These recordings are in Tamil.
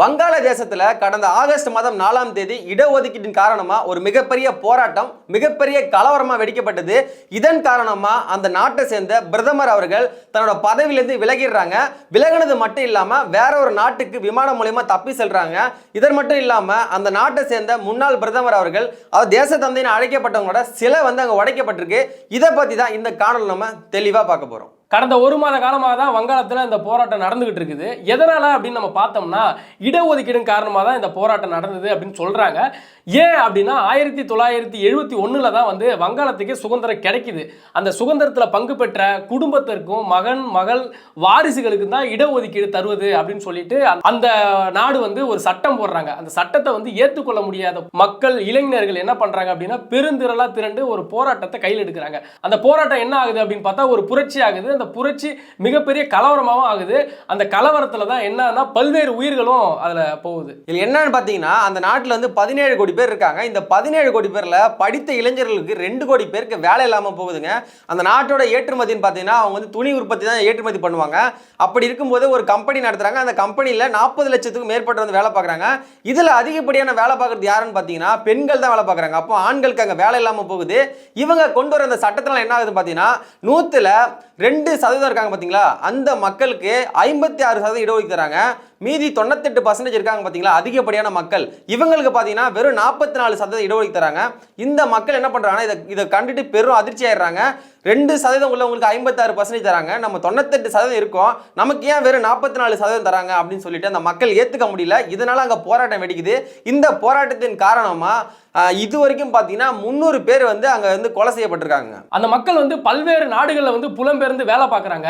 வங்காளதேசத்துல கடந்த ஆகஸ்ட் மாதம் நாலாம் தேதி இடஒதுக்கீட்டின் காரணமா ஒரு மிகப்பெரிய போராட்டம் மிகப்பெரிய கலவரமா வெடிக்கப்பட்டது. இதன் காரணமா அந்த நாட்டை சேர்ந்த பிரதமர் அவர்கள் தன்னோட பதவியிலிருந்து விலகிடுறாங்க. விலகினது மட்டும் இல்லாம வேற ஒரு நாட்டுக்கு விமானம் மூலயமா தப்பி செல்றாங்க. இதன் மட்டும் இல்லாம அந்த நாட்டை சேர்ந்த முன்னாள் பிரதமர் அவர்கள் அவர் தேச தந்தைன்னு அழைக்கப்பட்டவங்களோட சிலை வந்து அங்க உடைக்கப்பட்டிருக்கு. இதை பத்தி தான் இந்த காணொலி நம்ம தெளிவா பார்க்க போறோம். கடந்த ஒரு மாத காலமாக தான் வங்காளத்தில் இந்த போராட்டம் நடந்துகிட்டு இருக்குது. எதனால் அப்படின்னு நம்ம பார்த்தோம்னா இடஒதுக்கீடும் காரணமாக தான் இந்த போராட்டம் நடந்தது அப்படின்னு சொல்கிறாங்க ஏன் அப்படின்னா ஆயிரத்தி தொள்ளாயிரத்தி எழுபத்தி ஒன்றில் தான் வந்து வங்காளத்துக்கு சுதந்திரம் கிடைக்குது. அந்த சுதந்திரத்தில் பங்கு பெற்ற குடும்பத்திற்கும் மகன் மகள் வாரிசுகளுக்கு தான் இடஒதுக்கீடு தருவது அப்படின்னு சொல்லிட்டு அந்த நாடு வந்து ஒரு சட்டம் போடுறாங்க. அந்த சட்டத்தை வந்து ஏற்றுக்கொள்ள முடியாத மக்கள் இளைஞர்கள் என்ன பண்ணுறாங்க அப்படின்னா பெருந்திரளாக திரண்டு ஒரு போராட்டத்தை கையில் எடுக்கிறாங்க. அந்த போராட்டம் என்ன ஆகுது அப்படின்னு பார்த்தா ஒரு புரட்சி ஆகுது. அந்த புரட்சி மிகப்பெரிய கலவரமாகவும் ஆகுது. அந்த கலவரத்தில் தான் என்னன்னா பல்வேறு உயிர்களும் அதில் போகுது. இதில் என்னன்னு பார்த்தீங்கன்னா அந்த நாட்டில் வந்து பதினேழு கோடி பேர் இருக்காங்க. இந்த பதினேழு கோடி பேரில் படித்த இளைஞர்களுக்கு ரெண்டு கோடி பேருக்கு வேலை இல்லாமல் போகுதுங்க. அந்த நாட்டோட ஏற்றுமதின்னு பார்த்தீங்கன்னா அவங்க வந்து துணி உற்பத்தி தான் ஏற்றுமதி பண்ணுவாங்க. அப்படி இருக்கும்போது ஒரு கம்பெனி நடத்துறாங்க. அந்த கம்பெனியில் நாற்பது லட்சத்துக்கும் மேற்பட்ட வந்து வேலை பார்க்குறாங்க. இதில் அதிகப்படியான வேலை பார்க்குறது யாருன்னு பார்த்தீங்கன்னா பெண்கள் தான் வேலை பார்க்குறாங்க. அப்போ ஆண்களுக்கு அங்கே வேலை இல்லாமல் போகுது. இவங்க கொண்டு வர அந்த சட்டத்தினால என்ன ஆகுது பார்த்தீங்கன்னா நூற்றில் ரெண்டு சதவீதம் இருக்காங்க பாத்தீங்களா? அந்த மக்களுக்கு ஐம்பத்தி ஆறு சதவீதம் இடஒதுக்கி தராங்க. மீதி தொண்ணூத்தெட்டு பர்சன்டேஜ் இருக்காங்க பார்த்தீங்களா அதிகப்படியான மக்கள். இவங்களுக்கு பார்த்தீங்கன்னா வெறும் நாற்பத்தி நாலு சதவீதம் இடஒதுக்கி தராங்க. இந்த மக்கள் என்ன பண்ணுறாங்கன்னா இதை இதை கண்டுட்டு பெரும் அதிர்ச்சி ஆயிடுறாங்க. ரெண்டு சதவீதம் உள்ளவங்களுக்கு ஐம்பத்தாறு பர்சன்டேஜ் தராங்க. நம்ம தொண்ணூத்தெட்டு சதவீதம் இருக்கும். நமக்கு ஏன் வெறும் நாற்பத்தி நாலு சதவீதம் தராங்க அப்படின்னு சொல்லிட்டு அந்த மக்கள் ஏற்றுக்க முடியல. இதனால் அங்கே போராட்டம் வெடிக்குது. இந்த போராட்டத்தின் காரணமாக இது வரைக்கும் பார்த்தீங்கன்னா முந்நூறு பேர் வந்து அங்கே வந்து கொலை செய்யப்பட்டிருக்காங்க. அந்த மக்கள் வந்து பல்வேறு நாடுகளில் வந்து புலம்பெயர்ந்து வேலை பார்க்குறாங்க.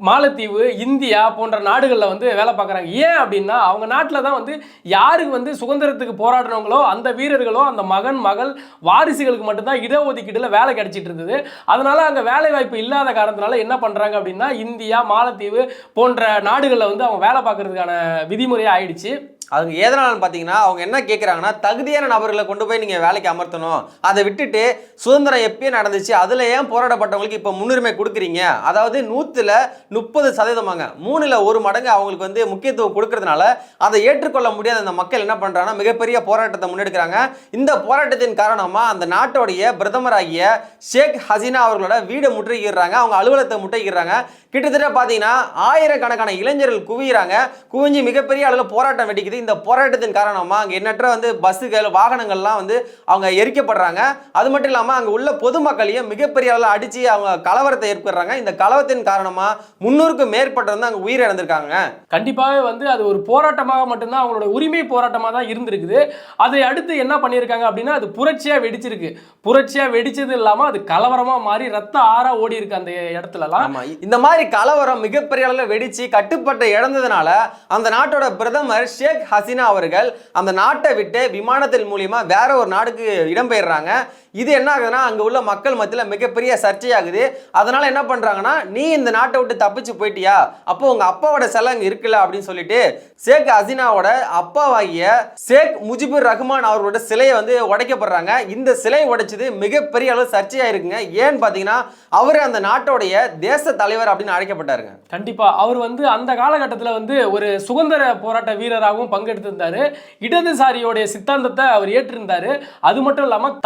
மாலத்தீவு இந்தியா போன்ற நாடுகளில் வந்து வேலை பார்க்குறாங்க. ஏன் அப்படின்னா அவங்க நாட்டில் தான் வந்து யாருக்கு வந்து சுதந்திரத்துக்கு போராடினவங்களோ அந்த வீரர்களோ அந்த மகன் மகள் வாரிசுகளுக்கு மட்டும்தான் இடஒதுக்கீட்டில் வேலை கிடைச்சிட்டு இருந்தது. அதனால் அங்கே வேலை வாய்ப்பு இல்லாத காரணத்தினால என்ன பண்ணுறாங்க அப்படின்னா இந்தியா மாலத்தீவு போன்ற நாடுகளில் வந்து அவங்க வேலை பார்க்கறதுக்கான விதிமுறையாக ஆயிடுச்சு. அவங்க எதனாலன்னு பார்த்தீங்கன்னா அவங்க என்ன கேட்குறாங்கன்னா தகுதியான நபர்களை கொண்டு போய் நீங்கள் வேலைக்கு அமர்த்தணும். அதை விட்டுட்டு சுதந்திரம் எப்பயும் நடந்துச்சு அதில் ஏன் போராடப்பட்டவங்களுக்கு இப்போ முன்னுரிமை கொடுக்குறீங்க? அதாவது நூற்றில் முப்பது சதவீதமாங்க. மூணில் ஒரு மடங்கு அவங்களுக்கு வந்து முக்கியத்துவம் கொடுக்கறதுனால அதை ஏற்றுக்கொள்ள முடியாத அந்த மக்கள் என்ன பண்ணுறாங்கன்னா மிகப்பெரிய போராட்டத்தை முன்னெடுக்கிறாங்க. இந்த போராட்டத்தின் காரணமாக அந்த நாட்டோடைய பிரதமராகிய ஷேக் ஹசீனா அவர்களோட வீடை முற்றுகிறாங்க அவங்க அலுவலகத்தை முற்றுகிறாங்க கிட்டத்தட்ட பார்த்தீங்கன்னா ஆயிரக்கணக்கான இளைஞர்கள் குவிகிறாங்க குவிஞ்சு மிகப்பெரிய அளவில் போராட்டம் வெடிக்குது. இந்த போராட்டத்தின் காரணமாக அங்கே எண்ணற்ற வந்து பஸ்ஸுகள் வாகனங்கள்லாம் வந்து அவங்க எரிக்கப்படுறாங்க. அது மட்டும் இல்லாமல் அங்கே உள்ள பொதுமக்களையும் மிகப்பெரிய அளவில் அடித்து அவங்க கலவரத்தை ஏற்படுறாங்க. இந்த கலவரத்தின் காரணமாக முன்னூறுக்கும் மேற்பட்ட வந்து அங்கே உயிரிழந்திருக்காங்க. கண்டிப்பாகவே வந்து அது ஒரு போராட்டமாக மட்டும்தான் அவங்களோட உரிமை போராட்டமாக தான் இருந்திருக்குது. அதை அடுத்து என்ன பண்ணியிருக்காங்க அப்படின்னா அது புரட்சியாக வெடிச்சிருக்கு. புரட்சியாக வெடிச்சது இல்லாமல் அது கலவரமாக மாறி ரத்த ஆறா ஓடி இருக்கு அந்த இடத்துலலாம். இந்த மாதிரி கலவரம் மிகப்பெரிய அளவில் வெடிச்சு கட்டுப்பட்ட இழந்ததுனால அந்த நாட்டோட பிரதமர் ஷேக் ஹசீனா அவர்கள் அந்த நாட்டை விட்டு விமானத்தின் மூலியமா வேற ஒரு நாடுக்கு இடம்பெயர்றாங்க. இது என்ன ஆகுதுன்னா அங்க உள்ள மக்கள் மத்தியில் மிகப்பெரிய சர்ச்சையாகுது. அதனால என்ன பண்றாங்கன்னா நீ இந்த நாட்டை விட்டு தப்பிச்சு போயிட்டியா? அப்போ உங்க அப்பாவோட சிலை அங்க இருக்குல்ல அப்படின்னு சொல்லிட்டு ஷேக் ஹசீனாவோட அப்பாவாகிய ஷேக் முஜிபுர் ரஹ்மான் அவரோட சிலையை வந்து உடைக்கப்படுறாங்க. இந்த சிலை உடைச்சது மிகப்பெரிய அளவு சர்ச்சையா இருக்குங்க ஏன்னு பாத்தீங்கன்னா அவர் அந்த நாட்டோடைய தேச தலைவர் அப்படின்னு அழைக்கப்பட்டாருங்க. கண்டிப்பா. அவர் வந்து அந்த காலகட்டத்தில் வந்து ஒரு சுதந்திர போராட்ட வீரராகவும் பங்கெடுத்திருந்தாரு. இடதுசாரியோடைய சித்தாந்தத்தை அவர் ஏற்றிருந்தாரு. அது மட்டும் இல்லாமல்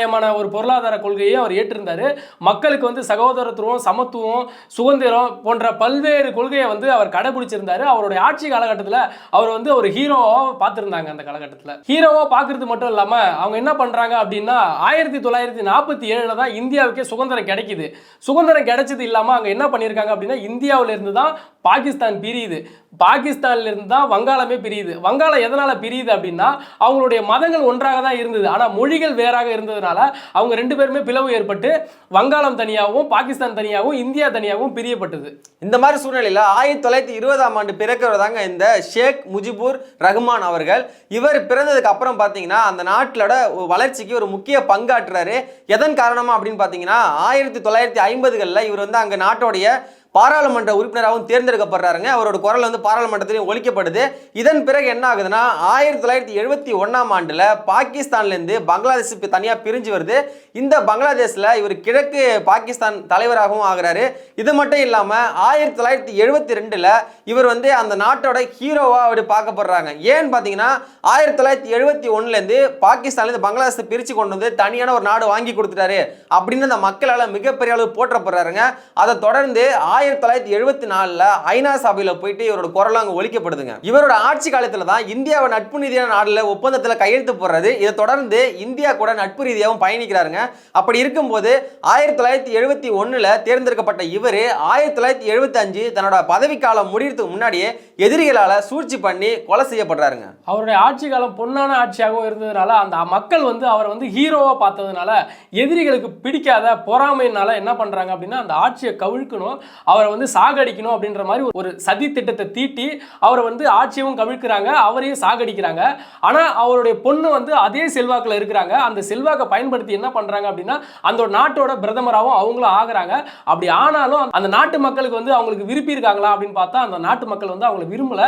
தாராளமயமான ஒரு பொருளாதார கொள்கையை அவர் ஏற்றிருந்தாரு. மக்களுக்கு வந்து சகோதரத்துவம் சமத்துவம் சுதந்திரம் போன்ற பல்வேறு கொள்கையை வந்து அவர் கடைபிடிச்சிருந்தாரு. அவருடைய ஆட்சி காலகட்டத்தில் அவர் வந்து ஒரு ஹீரோவாக பார்த்துருந்தாங்க அந்த காலகட்டத்தில். ஹீரோவாக பார்க்கறது மட்டும் இல்லாமல் அவங்க என்ன பண்ணுறாங்க அப்படின்னா ஆயிரத்தி தொள்ளாயிரத்தி நாற்பத்தி ஏழில் தான் இந்தியாவுக்கே சுதந்திரம் கிடைக்குது. சுதந்திரம் கிடைச்சது இல்லாமல் அங்கே என்ன பண்ணியிருக்காங்க அப்படின்னா இந்தியாவிலேருந்து தான் பாகிஸ்தான் பிரியுது. பாகிஸ்தான்லேருந்து தான் வங்காளமே பிரியுது. வங்காளம் எதனால் பிரியுது அப்படின்னா அவங்களுடைய மதங்கள் ஒன்றாக தான் இருந்தது. ஆனால் மொழிகள் வேறாக இருந்ததுனால இருந்ததுனால அவங்க ரெண்டு பேருமே பிளவு ஏற்பட்டு வங்காளம் தனியாகவும் பாகிஸ்தான் தனியாகவும் இந்தியா தனியாகவும் பிரியப்பட்டது. இந்த மாதிரி சூழ்நிலையில் ஆயிரத்தி தொள்ளாயிரத்தி இருபதாம் ஆண்டு பிறக்கிறதாங்க இந்த ஷேக் முஜிபூர் ரஹ்மான் அவர்கள். இவர் பிறந்ததுக்கு அப்புறம் பார்த்தீங்கன்னா அந்த நாட்டிலோட வளர்ச்சிக்கு ஒரு முக்கிய பங்காற்றுறாரு. எதன் காரணமா அப்படின்னு பார்த்தீங்கன்னா ஆயிரத்தி தொள்ளாயிரத்தி ஐம்பதுகளில் இவர் வந்து அங்கே நாட்டோடைய பாராளுமன்ற உறுப்பினராகவும் தேர்ந்தெடுக்கப்படுறாருங்க. அவரோட குரல் வந்து பாராளுமன்றத்திலையும் ஒழிக்கப்படுது இதன் பிறகு என்ன ஆகுதுன்னா ஆயிரத்தி தொள்ளாயிரத்தி எழுபத்தி ஒன்றாம் ஆண்டில் பாகிஸ்தான்லேருந்து பங்களாதேஷுக்கு தனியாக பிரிஞ்சு வருது. இந்த பங்களாதேஷில் இவர் கிழக்கு பாகிஸ்தான் தலைவராகவும் ஆகிறாரு. இது மட்டும் இல்லாமல் ஆயிரத்தி தொள்ளாயிரத்தி எழுபத்தி ரெண்டில் இவர் வந்து அந்த நாட்டோட ஹீரோவாக அப்படி பார்க்கப்படுறாங்க. ஏன்னு பார்த்தீங்கன்னா ஆயிரத்தி தொள்ளாயிரத்தி எழுபத்தி ஒன்றுலேருந்து பாகிஸ்தான்லேருந்து பங்களாதேஷை பிரித்து கொண்டு வந்து தனியான ஒரு நாடு வாங்கி கொடுத்துட்டாரு. அப்படின்னு அந்த மக்களால் மிகப்பெரிய அளவு போற்றப்படுறாருங்க. அதை தொடர்ந்து ஆயிரத்தி ஆயிரத்தி தொள்ளாயிரத்தி எழுபத்தி நாலில் ஐநா சபையில் போயிட்டு இவரோட குரல் அங்கே ஒழிக்கப்படுதுங்க இவரோட ஆட்சி காலத்தில் தான் இந்தியாவை நட்பு ரீதியான நாடுல ஒப்பந்தத்தில் கையெழுத்து போடுறது. இதை தொடர்ந்து இந்தியா கூட நட்பு ரீதியாகவும் பயணிக்கிறாருங்க. அப்படி இருக்கும்போது ஆயிரத்தி தொள்ளாயிரத்தி எழுபத்தி ஒன்றில் தேர்ந்தெடுக்கப்பட்ட இவர் ஆயிரத்தி தொள்ளாயிரத்தி எழுபத்தி அஞ்சு தன்னோட பதவிக்காலம் முடியறதுக்கு முன்னாடியே எதிரிகளால் சூழ்ச்சி பண்ணி கொலை செய்யப்படுறாருங்க. அவருடைய ஆட்சி காலம் பொன்னான ஆட்சியாகவும் இருந்ததுனால அந்த மக்கள் வந்து அவரை வந்து ஹீரோவாக பார்த்ததுனால எதிரிகளுக்கு பிடிக்காத பொறாமையினால என்ன பண்ணுறாங்க அப்படின்னா அந்த ஆட்சியை கவிழ்க்கணும். அவரை வந்து சாகடிக்கணும் அப்படின்ற மாதிரி ஒரு சதி திட்டத்தை தீட்டி அவரை வந்து ஆட்சியவும் கவிழ்க்கிறாங்க அவரையும் சாகடிக்கிறாங்க. ஆனால் அவருடைய பொண்ணு வந்து அதே செல்வாக்கில் இருக்கிறாங்க. அந்த செல்வாக்கை பயன்படுத்தி என்ன பண்ணுறாங்க அப்படின்னா அந்த நாட்டோட பிரதமராகவும் அவங்களும் ஆகுறாங்க. அப்படி ஆனாலும் அந்த நாட்டு மக்களுக்கு வந்து அவங்களுக்கு விருப்பி இருக்காங்களா அப்படின்னு பார்த்தா அந்த நாட்டு மக்கள் வந்து அவங்கள விரும்பல.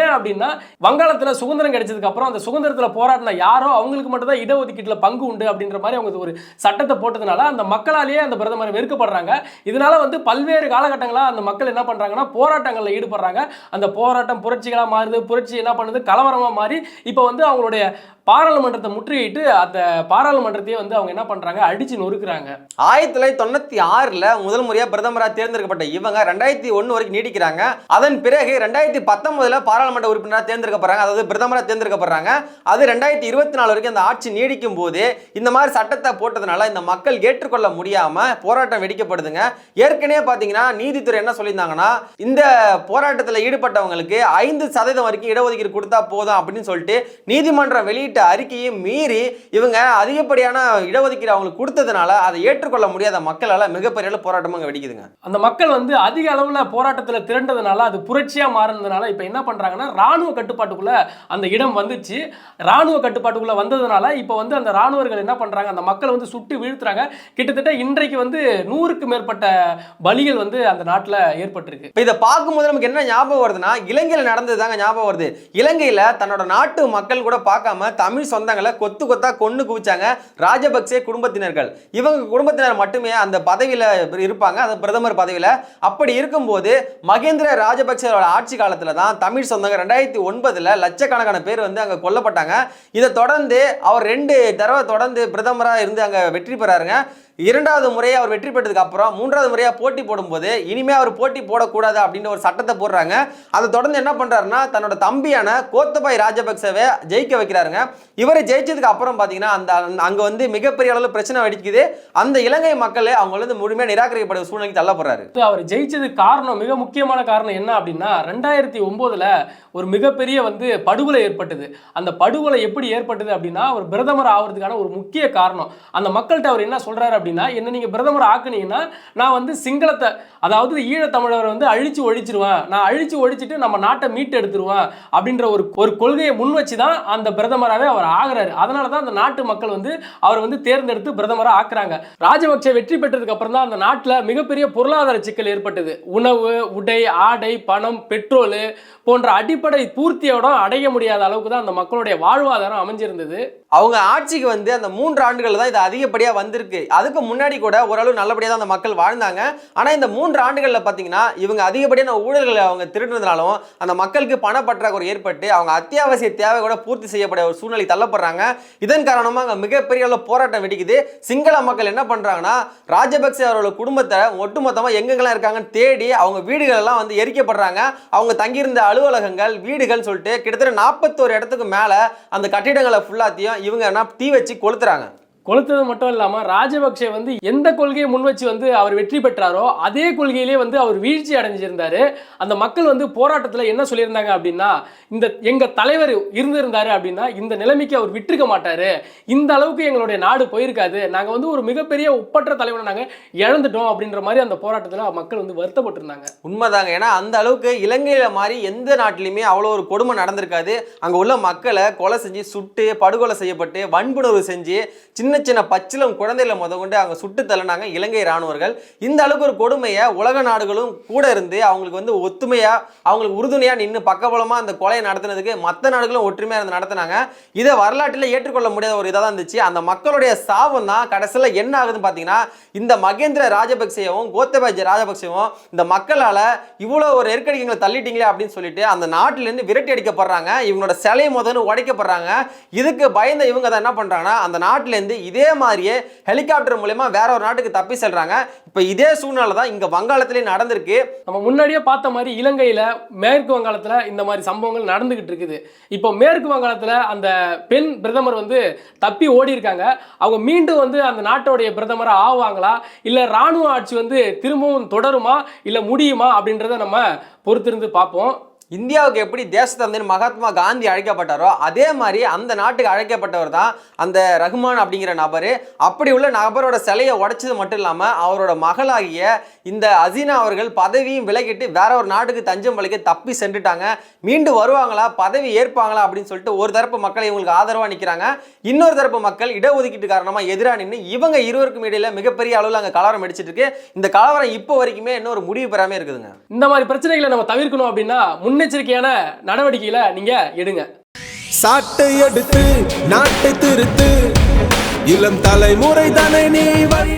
ஏன் அப்படின்னா வங்காளத்தில் சுதந்திரம் கிடைச்சதுக்கு அப்புறம் அந்த சுதந்திரத்தில் போராடின யாரோ அவங்களுக்கு மட்டும் தான் இடஒதுக்கீட்டில் பங்கு உண்டு அப்படின்ற மாதிரி அவங்க ஒரு சட்டத்தை போட்டதுனால அந்த மக்களாலேயே அந்த பிரதமர் வெறுக்கப்படுறாங்க. இதனால வந்து பல்வேறு காலகட்டங்களாக அந்த மக்கள் என்ன பண்ணுறாங்கன்னா போராட்டங்களில் ஈடுபடுறாங்க. அந்த போராட்டம் புரட்சிகளாக மாறுது. புரட்சி என்ன பண்ணுது? கலவரமாக மாறி இப்போ வந்து அவங்களுடைய பாராளுமன்றத்தை முற்றுகையிட்டு அந்த பாராளுமன்றத்தையே வந்து அவங்க என்ன பண்றாங்க? அடிச்சு நொறுக்குறாங்க. ஆயிரத்தி தொள்ளாயிரத்தி தொண்ணூத்தி ஆறுல முதல் முறையா பிரதமராக தேர்ந்தெடுக்கப்பட்ட இவங்க ரெண்டாயிரத்தி ஒன்று வரைக்கும் நீடிக்கிறாங்க. அதன் பிறகு ரெண்டாயிரத்தி பத்தொன்பதுல பாராளுமன்ற உறுப்பினராக தேர்ந்தெடுக்கப்படுறாங்க. அதாவது பிரதமராக தேர்ந்தெடுக்கப்படுறாங்க. அது ரெண்டாயிரத்தி இருபத்தி நாலு வரைக்கும் அந்த ஆட்சி நீடிக்கும் போது இந்த மாதிரி சட்டத்தை போட்டதுனால இந்த மக்கள் ஏற்றுக்கொள்ள முடியாம போராட்டம் வெடிக்கப்படுதுங்க. ஏற்கனவே பாத்தீங்கன்னா நீதித்துறை என்ன சொல்லியிருந்தாங்கன்னா இந்த போராட்டத்தில் ஈடுபட்டவங்களுக்கு ஐந்து சதவீதம் வரைக்கும் இடஒதுக்கீடு கொடுத்தா போதும் அப்படின்னு சொல்லிட்டு நீதிமன்றம் வெளியிட்ட அறிக்கையை மீறி இவங்க அதிகப்படியான இடஒதுக்கீடு அவங்களுக்கு கொடுத்ததுனால அதை ஏற்றுக்கொள்ள முடியாத மக்களால் மிகப்பெரிய அளவு போராட்டம் அங்கே வெடிக்குதுங்க. அந்த மக்கள் வந்து அதிக அளவில் போராட்டத்தில் திரண்டதுனால அது புரட்சியாக மாறினதுனால இப்போ என்ன பண்ணுறாங்கன்னா ராணுவ கட்டுப்பாட்டுக்குள்ளே அந்த இடம் வந்துச்சு. ராணுவ கட்டுப்பாட்டுக்குள்ளே வந்ததுனால இப்போ வந்து அந்த ராணுவர்கள் என்ன பண்ணுறாங்க அந்த மக்களை வந்து சுட்டு வீழ்த்துறாங்க. கிட்டத்தட்ட இன்றைக்கு வந்து நூறுக்கு மேற்பட்ட பலிகள் வந்து அந்த நாட்டில் ஏற்பட்டிருக்கு. இப்போ இதை பார்க்கும்போது நமக்கு என்ன ஞாபகம் வருதுன்னா இலங்கையில் நடந்தது தாங்க ஞாபகம் வருது. இலங்கையில் தன்னோட நாட்டு மக்கள் கூட பார்க்காம தமிழ் சொந்தங்களை கொத்து கொத்தா கொண்டு குவிச்சாங்க ராஜபக்சே குடும்பத்தினர்கள். இவங்க குடும்பத்தினர் மட்டுமே அந்த பதவியில் இருப்பாங்க அந்த பிரதமர் பதவியில். அப்படி இருக்கும்போது மகேந்திர ராஜபக்சேவோட ஆட்சி காலத்தில் தான் தமிழ் சொந்தங்க ரெண்டாயிரத்தி ஒன்பதில் லட்சக்கணக்கான பேர் வந்து அங்கே கொல்லப்பட்டாங்க. இதை தொடர்ந்து அவர் ரெண்டு தடவை தொடர்ந்து பிரதமராக இருந்து அங்கே வெற்றி பெறாருங்க. இரண்டாவது முறையாக அவர் வெற்றி பெற்றதுக்கு அப்புறம் மூன்றாவது முறையாக போட்டி போடும்போது இனிமே அவர் போட்டி போடக்கூடாது அப்படின்ற ஒரு சட்டத்தை போடுறாங்க. அதை தொடர்ந்து என்ன பண்றாருன்னா தன்னோட தம்பியான கோத்தபாய் ராஜபக்சவை ஜெயிக்க வைக்கிறாருங்க. இவர் ஜெயிச்சதுக்கு அப்புறம் பார்த்தீங்கன்னா அந்த அந்த- அங்க வந்து மிகப்பெரிய அளவில் பிரச்சனை வெடிக்குது. அந்த இலங்கை மக்கள் அவங்க வந்து முழுமையாக நிராகரிக்கப்பட சூழ்நிலைக்கு தள்ளப்படுறாரு அவர் ஜெயிச்சதுக்கு காரணம் மிக முக்கியமான காரணம் என்ன அப்படின்னா ரெண்டாயிரத்தி ஒம்போதில் ஒரு மிகப்பெரிய வந்து படுகொலை ஏற்பட்டது. அந்த படுகொலை எப்படி ஏற்பட்டது அப்படின்னா அவர் பிரதமர் ஆகிறதுக்கான ஒரு முக்கிய காரணம். அந்த மக்கள்கிட்ட அவர் என்ன சொல்றாரு அப்படின்னா என்ன நீங்க பிரதமர் ஆக்குனீங்கன்னா நான் வந்து சிங்களத்தை அதாவது ஈழத்தமிழரை வந்து அழிச்சு ஒழிச்சிருவேன். நான் அழிச்சு ஒழிச்சிட்டு நம்ம நாட்டை மீட்டு எடுத்துருவேன் அப்படின்ற ஒரு ஒரு கொள்கையை முன் வச்சு தான் அந்த பிரதமராகவே அவர் ஆகிறாரு. அதனால தான் அந்த நாட்டு மக்கள் வந்து அவர் வந்து தேர்ந்தெடுத்து பிரதமராக ஆக்குறாங்க. ராஜபக்சே வெற்றி பெற்றதுக்கு அப்புறம் தான் அந்த நாட்டில் மிகப்பெரிய பொருளாதார சிக்கல் ஏற்பட்டது. உணவு உடை ஆடை பணம் பெட்ரோல் போன்ற அடிப்படை பூர்த்தியோட அடைய முடியாத அளவுக்கு தான் அந்த மக்களுடைய வாழ்வாதாரம் அமைஞ்சிருந்தது. அவங்க ஆட்சிக்கு வந்து அந்த மூன்று ஆண்டுகள் தான் இது அதிகப்படியாக வந்திருக்கு. அதுக்கு முன்னாடி கூட ஓரளவு நல்லபடியாக தான் அந்த மக்கள் வாழ்ந்தாங்க. ஆனால் இந்த மூன்று ஆண்டுகளில் பார்த்தீங்கன்னா இவங்க அதிகப்படியான ஊழல்களை அவங்க திருடுனதுனாலும் அந்த மக்களுக்கு பணப்பற்றாக்குறை ஏற்பட்டு அவங்க அத்தியாவசிய தேவை கூட பூர்த்தி செய்யப்பட ஒரு சூழ்நிலை தள்ளப்படுறாங்க. இதன் காரணமாக அங்கே மிகப்பெரிய அளவு போராட்டம் வெடிக்குது. சிங்கள மக்கள் என்ன பண்ணுறாங்கன்னா ராஜபக்சே அவரோட குடும்பத்தை ஒட்டுமொத்தமாக எங்கெங்கெல்லாம் இருக்காங்கன்னு தேடி அவங்க வீடுகள் எல்லாம் வந்து எரிக்கப்படுறாங்க. அவங்க தங்கியிருந்த அலுவலகங்கள் வீடுகள் சொல்லிட்டு கிட்டத்தட்ட நாற்பத்தோரு இடத்துக்கு மேலே அந்த கட்டிடங்களை ஃபுல்லாத்தையும் இவங்க என்ன தீ வச்சு கொளுத்துறாங்க. கொளுத்தது மட்டும் இல்லாமல் ராஜபக்சே வந்து எந்த கொள்கையை முன் வச்சு வந்து அவர் வெற்றி பெற்றாரோ அதே கொள்கையிலே வந்து அவர் வீழ்ச்சி அடைஞ்சிருந்தார். அந்த மக்கள் வந்து போராட்டத்தில் என்ன சொல்லியிருந்தாங்க அப்படின்னா இந்த எங்கள் தலைவர் இருந்திருந்தார் அப்படின்னா இந்த நிலைமைக்கு அவர் விட்டுருக்க மாட்டார். இந்த அளவுக்கு எங்களுடைய நாடு போயிருக்காது. நாங்கள் வந்து ஒரு மிகப்பெரிய ஒப்பற்ற தலைவரை நாங்கள் இழந்துட்டோம் அப்படின்ற மாதிரி அந்த போராட்டத்தில் மக்கள் வந்து வருத்தப்பட்டிருந்தாங்க. உண்மைதாங்க. ஏன்னா அந்த அளவுக்கு இலங்கையில் மாதிரி எந்த நாட்டிலையுமே அவ்வளோ ஒரு கொடுமை நடந்திருக்காது. அங்கே உள்ள மக்களை கொலை செஞ்சு சுட்டு படுகொலை செய்யப்பட்டு வன்புணர்வு செஞ்சு சின்ன சின்ன பச்சிலம் குழந்தையில முதற்கொண்டு அவங்க சுட்டு தள்ளினாங்க. இலங்கை ராணுவர்கள் இந்த அளவுக்கு ஒரு கொடுமையை உலக நாடுகளும் கூட இருந்து அவங்களுக்கு வந்து ஒத்துமையா அவங்களுக்கு உறுதுணையாக நின்று பக்கபலமாக அந்த கொலையை நடத்தினதுக்கு மற்ற நாடுகளும் ஒற்றுமையாக இருந்து நடத்தினாங்க. இதை வரலாற்றில் ஏற்றுக்கொள்ள முடியாத ஒரு இதாக தான் இருந்துச்சு. அந்த மக்களுடைய சாபம் தான் கடைசியில் என்ன ஆகுதுன்னு பார்த்தீங்கன்னா இந்த மகேந்திர ராஜபக்சேவும் கோத்தபாஜ் ராஜபக்சேவும் இந்த மக்களால் இவ்வளோ ஒரு நெருக்கடி எங்களை தள்ளிட்டீங்களே அப்படின்னு சொல்லிட்டு அந்த நாட்டிலேருந்து விரட்டி அடிக்கப்படுறாங்க. இவங்களோட சிலையை முதல்ல உடைக்கப்படுறாங்க. இதுக்கு பயந்த இவங்க தான் என்ன பண்ணுறாங்கன்னா அந்த நாட்டிலேருந்து இதே மாதிரியே ஹெலிகாப்டர் மூலயமா வேற ஒரு நாட்டுக்கு தப்பி செல்றாங்க. இப்போ இதே சூழ்நிலை தான் இங்கே வங்காளத்திலேயே நடந்திருக்கு. நம்ம முன்னாடியே பார்த்த மாதிரி இலங்கையில மேற்கு வங்காளத்துல இந்த மாதிரி சம்பவங்கள் நடந்துகிட்டு இருக்குது. இப்போ மேற்கு வங்காளத்துல அந்த பெண் பிரதமர் வந்து தப்பி ஓடி இருக்காங்க அவங்க மீண்டும் வந்து அந்த நாட்டோடைய பிரதமரா ஆவாங்களா? இல்ல ராணுவ ஆட்சி வந்து திரும்பவும் தொடருமா? இல்ல முடியுமா? அப்படின்றத நம்ம பொறுத்திருந்து பார்ப்போம். இந்தியாவுக்கு எப்படி தேசத்தந்தைன்னு மகாத்மா காந்தி அழைக்கப்பட்டாரோ அதே மாதிரி அந்த நாட்டுக்கு அழைக்கப்பட்டவர் தான் அந்த ரஹ்மான் அப்படிங்கிற நபர். அப்படி உள்ள நபரோட சிலையை உடைச்சது மட்டும் இல்லாமல் அவரோட மகளாகிய இந்த அசீனா அவர்கள் பதவியும் விலகிட்டு வேற ஒரு நாட்டுக்கு தஞ்சம் வலிக்க தப்பி சென்றுட்டாங்க. மீண்டும் வருவாங்களா? பதவி ஏற்பாங்களா? அப்படின்னு சொல்லிட்டு ஒரு தரப்பு மக்கள் இவங்களுக்கு ஆதரவாக நிற்கிறாங்க இன்னொரு தரப்பு மக்கள் இடஒதுக்கீட்டு காரணமாக எதிராக நின்று இவங்க இருவருக்கும் இடையில மிகப்பெரிய அளவில் அங்கே கலவரம் அடிச்சிட்டு இருக்கு. இந்த கலவரம் இப்போ வரைக்குமே இன்னொரு முடிவு பெறாமல் இருக்குதுங்க. இந்த மாதிரி பிரச்சனைகளை நம்ம தவிர்க்கணும் அப்படின்னா முன் முன்னெச்சரிக்கையான நடவடிக்கைகளை நீங்க எடுங்க. சாட்டை எடுத்து நாட்டை திருத்து. இளம் தலைமுறை தானே நீ வழி